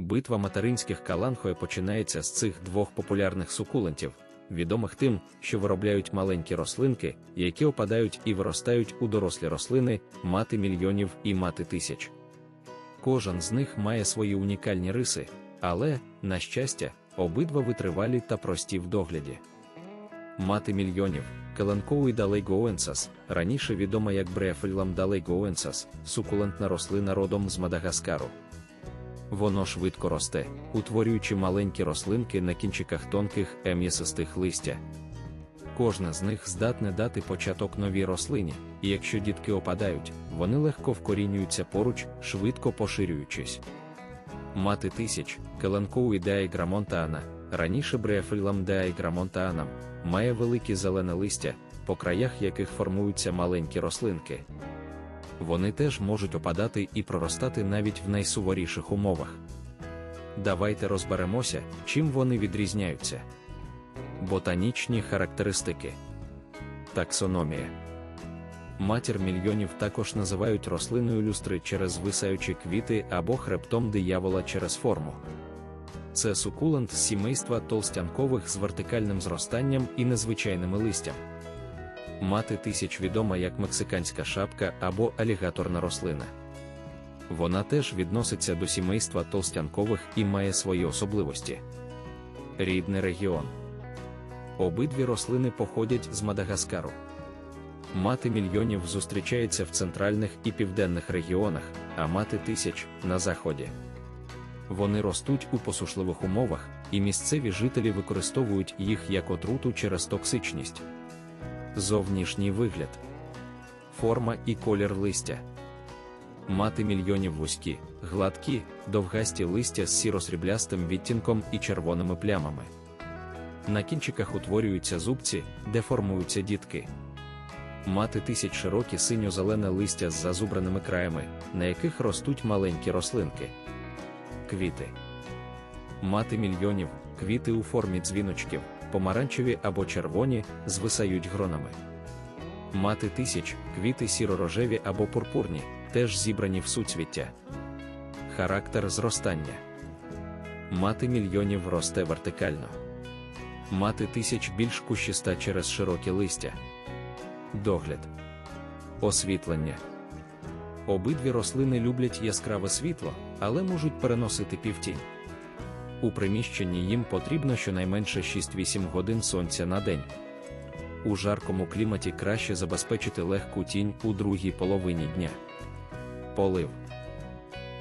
Битва материнських каланхоє починається з цих двох популярних сукулентів, відомих тим, що виробляють маленькі рослинки, які опадають і виростають у дорослі рослини, мати мільйонів і мати тисяч. Кожен з них має свої унікальні риси, але, на щастя, обидва витривалі та прості в догляді. Мати мільйонів, Келанкоуй далейгоуенсас, раніше відома як Бреафельлам далейгоуенсас, сукулентна рослина родом з Мадагаскару. Воно швидко росте, утворюючи маленькі рослинки на кінчиках тонких ем'ясистих листя. Кожна з них здатне дати початок новій рослині, і якщо дітки опадають, вони легко вкорінюються поруч, швидко поширюючись. Мати тисяч, Келанкоуй деайграмонтаана, раніше Бреафельлам деайграмонтаанам, має великі зелене листя, по краях яких формуються маленькі рослинки. Вони теж можуть опадати і проростати навіть в найсуворіших умовах. Давайте розберемося, чим вони відрізняються. Ботанічні характеристики. Таксономія. Матір мільйонів також називають рослиною люстри через висаючі квіти або хребтом диявола через форму. Це сукулент з сімейства толстянкових з вертикальним зростанням і незвичайними листям. Мати тисяч відома як мексиканська шапка або алігаторна рослина. Вона теж відноситься до сімейства толстянкових і має свої особливості. Рідний регіон. Обидві рослини походять з Мадагаскару. Мати мільйонів зустрічається в центральних і південних регіонах, а мати тисяч на заході. Вони ростуть у посушливих умовах, і місцеві жителі використовують їх як отруту через токсичність. Зовнішній вигляд, форма і колір листя. Мати мільйонів вузькі, гладкі, довгасті листя з сіро-сріблястим відтінком і червоними плямами. На кінчиках утворюються зубці, де формуються дітки. Мати тисяч широкі синьо-зелене листя з зазубраними краями, на яких ростуть маленькі рослинки. Квіти. Мати мільйонів, квіти у формі дзвіночків, помаранчеві або червоні, звисають гронами. Мати тисяч, квіти сіро-рожеві або пурпурні, теж зібрані в суцвіття. Характер зростання. Мати мільйонів росте вертикально. Мати тисяч більш кущиста через широкі листя. Догляд. Освітлення. Обидві рослини люблять яскраве світло, але можуть переносити півтінь. У приміщенні їм потрібно щонайменше 6-8 годин сонця на день. У жаркому кліматі краще забезпечити легку тінь у другій половині дня. Полив.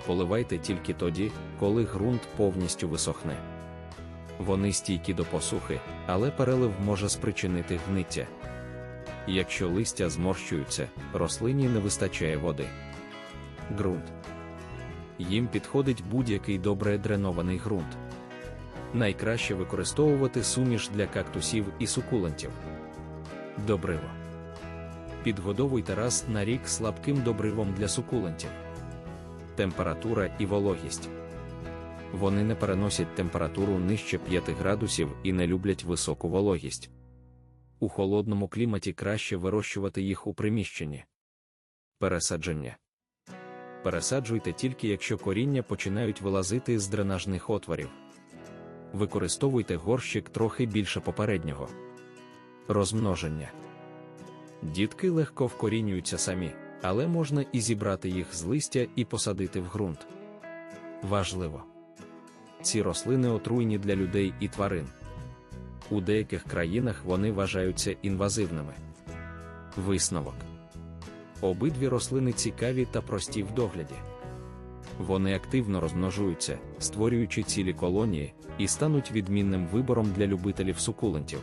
Поливайте тільки тоді, коли ґрунт повністю висохне. Вони стійкі до посухи, але перелив може спричинити гниття. Якщо листя зморщуються, рослині не вистачає води. Ґрунт. Їм підходить будь-який добре дренований ґрунт. Найкраще використовувати суміш для кактусів і сукулентів. Добриво. Підгодовуйте раз на рік слабким добривом для сукулентів. Температура і вологість. Вони не переносять температуру нижче 5 градусів і не люблять високу вологість. У холодному кліматі краще вирощувати їх у приміщенні. Пересадження. Пересаджуйте тільки якщо коріння починають вилазити з дренажних отворів. Використовуйте горщик трохи більше попереднього. Розмноження. Дітки легко вкорінюються самі, але можна і зібрати їх з листя і посадити в ґрунт. Важливо. Ці рослини отруйні для людей і тварин. У деяких країнах вони вважаються інвазивними. Висновок. Обидві рослини цікаві та прості в догляді. Вони активно розмножуються, створюючи цілі колонії, і стануть відмінним вибором для любителів сукулентів.